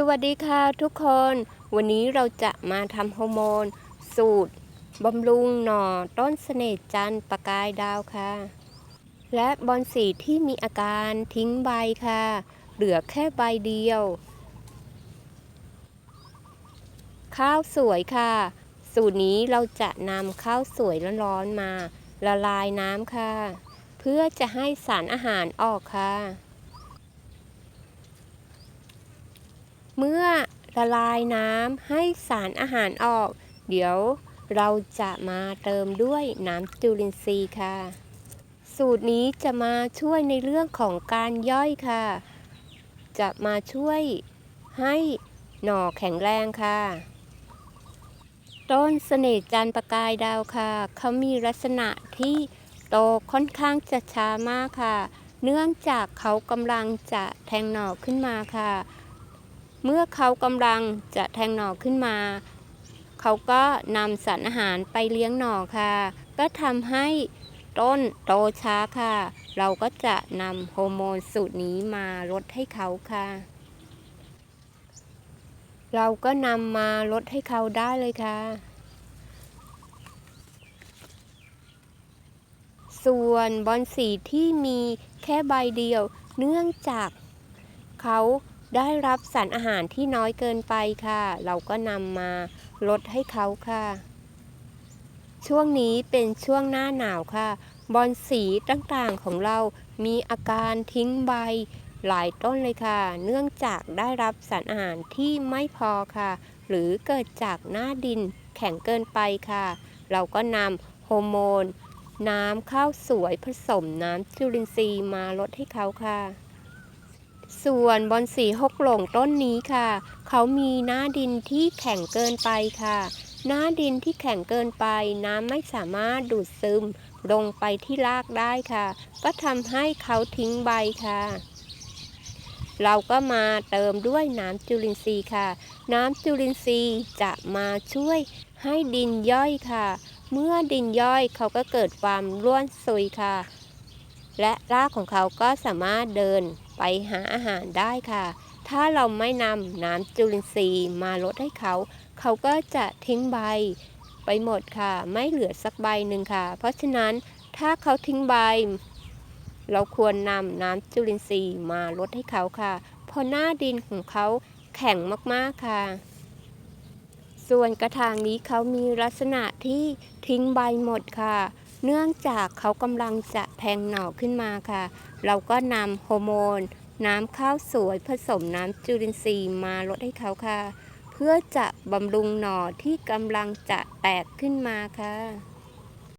สวัสดีค่ะทุกคน วันนี้เราจะมาทำฮอร์โมน สูตรบำรุงหน่อต้นเสน่ห์จันทร์ประกายดาวค่ะ และบอนสีที่มีอาการทิ้งใบค่ะ เหลือแค่ใบเดียว ข้าวสวยค่ะ สูตรนี้เราจะนำข้าวสวยร้อนๆมา ละลายน้ำค่ะ เพื่อจะให้สารอาหารออกค่ะ เมื่อละลายน้ำให้สารอาหารออก เดี๋ยวเราจะมาเติมด้วยน้ำจุลินทรีย์ค่ะ สูตรนี้จะมาช่วยในเรื่องของการย่อยค่ะ จะมาช่วยให้หน่อแข็งแรงค่ะ ต้นเสน่ห์จันประกายดาวค่ะ เขามีลักษณะที่โตค่อนข้างจะช้ามากค่ะ เนื่องจากเขากำลังจะแทงหน่อขึ้นมาค่ะ เมื่อเขากำลังจะแทงหน่อขึ้นมา เขาก็นำสารอาหารไปเลี้ยงหน่อค่ะ ก็ทำให้ต้นโตช้าค่ะ เราก็จะนำฮอร์โมนสูตรนี้มาลดให้เขาค่ะ เราก็นำมาลดให้เขาได้เลยค่ะ ส่วนบอนสีที่มีแค่ใบเดียว เนื่องจากเขา ได้รับสารอาหารที่น้อยเกินไปค่ะ เราก็นำมาลดให้เขาค่ะ ช่วงนี้เป็นช่วงหน้าหนาวค่ะ บอนสีต่างๆของเรามีอาการทิ้งใบหลายต้นเลยค่ะ เนื่องจากได้รับสารอาหารที่ไม่พอค่ะ หรือเกิดจากหน้าดินแข็งเกินไปค่ะ เราก็นำฮอร์โมน น้ำข้าวสวยผสมน้ำจุลินทรีย์มาลดให้เขาค่ะ ส่วนบอนสีหกหลงต้นนี้ค่ะ เขามีหน้าดินที่แข็งเกินไปค่ะ หน้าดินที่แข็งเกินไป น้ำไม่สามารถดูดซึมลงไปที่รากได้ค่ะ ก็ทำให้เขาทิ้งใบค่ะ เราก็มาเติมด้วยน้ำจุลินทรีย์ค่ะ น้ำจุลินทรีย์จะมาช่วยให้ดินย่อยค่ะ เมื่อดินย่อยเขาก็เกิดความร่วนซุยค่ะ และรากของเขาก็สามารถเดินไปหาอาหารได้ค่ะ ถ้าเราไม่นำน้ำจุลินทรีย์มาลดให้เขา เขาก็จะทิ้งใบไปหมดค่ะ ไม่เหลือสักใบหนึ่งค่ะ เพราะฉะนั้นถ้าเขาทิ้งใบ เราควรนำน้ำจุลินทรีย์มาลดให้เขาค่ะ เพราะหน้าดินของเขาแข็งมากๆค่ะ ส่วนกระถางนี้เขามีลักษณะที่ทิ้งใบหมดค่ะ เนื่องจากเขากำลังจะแทงหน่อขึ้นมาค่ะ เราก็นำฮอร์โมน น้ำข้าวสวยผสมน้ำจุลินทรีย์มาลดให้เขาค่ะ เพื่อจะบำรุงหน่อที่กำลังจะแตกขึ้นมาค่ะ